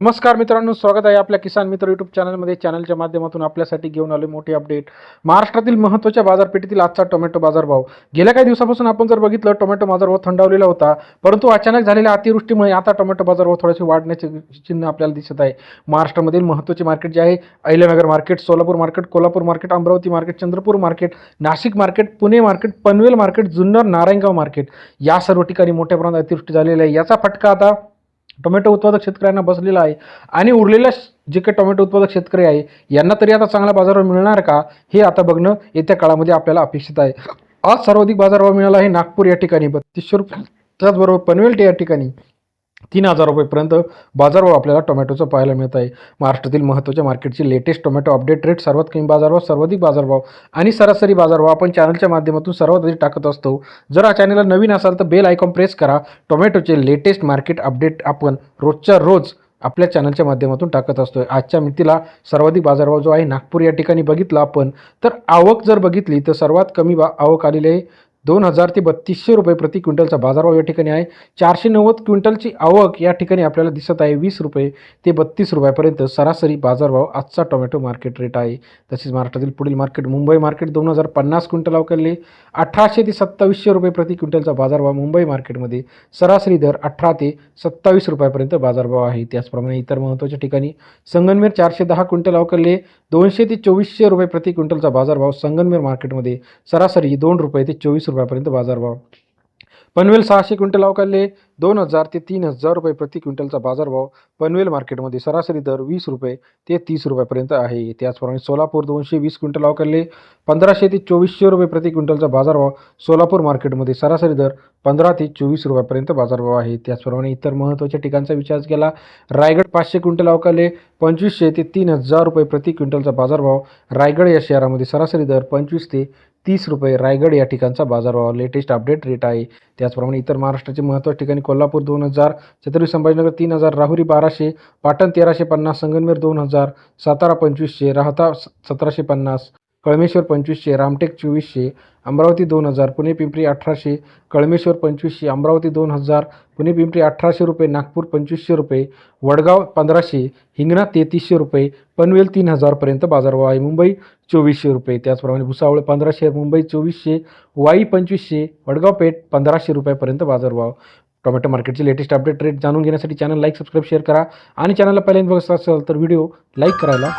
नमस्कार मित्रांनो स्वागत आहे आपल्या किसान मित्र युट्यूब चॅनलमध्ये चॅनलच्या माध्यमातून आपल्यासाठी घेऊन आले मोठे अपडेट महाराष्ट्रातील महत्त्वाच्या बाजारपेठेतील आजचा टोमॅटो बाजारभाव गेल्या काही दिवसापासून आपण जर बघितलं टोमॅटो बाजारभाव थंडावलेला होता. परंतु अचानक झालेल्या अतिवृष्टीमुळे आता टोमॅटो बाजारभाव थोडेसे वाढण्याचे चिन्ह आपल्याला दिसत आहे. महाराष्ट्रामधील महत्त्वाचे मार्केट जे आहे Ahilyanagar market Solapur market Kolhapur market Amravati market Chandrapur market Nashik market Pune market Panvel market Junnar Narayangaon market या सर्व ठिकाणी मोठ्या प्रमाणात अतिवृष्टी झालेली आहे. याचा फटका आता टोमॅटो उत्पादक शेतकऱ्यांना बसलेला आहे आणि उरलेल्या जे काही टोमॅटो उत्पादक शेतकरी आहे यांना तरी आता चांगला बाजारभाव मिळणार का हे आता बघणं येत्या काळामध्ये आपल्याला अपेक्षित आहे. आज सर्वाधिक बाजारभाव मिळाला आहे नागपूर या ठिकाणी. बत्तीसशे रुपये त्याचबरोबर पनवेल या ठिकाणी. तीन हजार रुपयेपर्यंत बाजारभाव आपल्याला टोमॅटोचा पाहायला मिळत आहे. महाराष्ट्रातील महत्त्वाच्या मार्केटची लेटेस्ट टोमॅटो अपडेट रेट सर्वात कमी बाजारभाव सर्वाधिक बाजारभाव आणि सरासरी बाजारभाव आपण चॅनलच्या माध्यमातून सर्वात आधी टाकत असतो. जर हा चॅनलला नवीन असाल तर बेल आयकॉन प्रेस करा. टोमॅटोचे लेटेस्ट मार्केट अपडेट आपण रोजच्या रोज आपल्या चॅनलच्या माध्यमातून टाकत असतोय. आजच्या मितीला सर्वाधिक बाजारभाव जो आहे नागपूर या ठिकाणी बघितला आपण. तर आवक जर बघितली तर सर्वात कमी बा आवक आलेली आहे दोन हजार ते बत्तीसशे रुपये प्रति क्विंटलचा बाजारभाव या ठिकाणी आहे. चारशे नव्वद क्विंटलची आवक या ठिकाणी आपल्याला दिसत आहे. वीस रुपये ते बत्तीस रुपयापर्यंत सरासरी बाजारभाव आजचा टोमॅटो मार्केट रेट आहे. तसेच महाराष्ट्रातील पुढील मार्केट मुंबई मार्केट दोन हजार पन्नास क्विंटल अवकरले अठराशे ते सत्तावीसशे रुपये प्रति क्विंटलचा बाजारभाव मुंबई मार्केटमध्ये सरासरी दर अठरा ते सत्तावीस रुपयापर्यंत बाजारभाव आहे. त्याचप्रमाणे इतर महत्त्वाच्या ठिकाणी संगनमेर चारशे दहा क्विंटल अवकरले दोनशे ते चोवीसशे रुपये प्रति क्विंटलचा बाजारभाव संगनमेर मार्केटमध्ये सरासरी दोन रुपये ते चोवीस रुपये रुपयापर्यंत बाजारभाव. पनवेल सहाशे क्विंटल अवकाले दोन हजार ते तीन हजार रुपये प्रति क्विंटलचा बाजारभाव पनवेल मार्केटमध्ये सरासरी दर वीस रुपये ते तीस रुपयापर्यंत आहे. त्याचप्रमाणे सोलापूर दोनशे वीस क्विंटल अवकालले पंधराशे ते चोवीसशे रुपये प्रति क्विंटलचा बाजारभाव सोलापूर मार्केटमध्ये सरासरी दर पंधरा ते चोवीस रुपयापर्यंत बाजारभाव आहे. त्याचप्रमाणे इतर महत्त्वाच्या ठिकाणचा विचार केला रायगड पाचशे क्विंटल अवकालले पंचवीसशे ते तीन हजार रुपये प्रति क्विंटलचा बाजारभाव रायगड या शहरामध्ये सरासरी दर पंचवीस ते तीस रुपये रायगड या ठिकाणचा बाजारभाव. लेटेस्ट अपडेट रेट आहे. त्याचप्रमाणे इतर महाराष्ट्राचे महत्त्वाच्या ठिकाणी कोल्हापूर दोन हजार छत्रपती संभाजीनगर तीन हजार राहुरी बाराशे पाटण तेराशे पन्नास संगमनेर दोन हजार सातारा पंचवीसशे राहता स- सतराशे पन्नास कळमेश्वर पंचवीसशे रामटेक चोवीसशे अमरावती दोन हजार पुणे पिंपरी अठराशे कळमेश्वर पंचवीसशे अमरावती दोन हजार पुणे पिंपरी अठराशे रुपये नागपूर पंचवीसशे रुपये वडगाव पंधराशे हिंगणा तेहतीसशे रुपये पनवेल तीन हजारपर्यंत बाजारभाव आहे. मुंबई चोवीसशे रुपये त्याचप्रमाणे भुसावळ पंधराशे मुंबई चोवीसशे वाई पंचवीसशे वडगाव पेठ पंधराशे रुपयापर्यंत बाजारभाव. टोमॅटो मार्केटचे लेटेस्ट अपडेट रेट जाणून घेण्यासाठी चॅनल लाईक सबस्क्राईब शेअर करा. आणि चॅनलला पहिल्यांदा बघत असाल तर व्हिडिओ लाईक करायला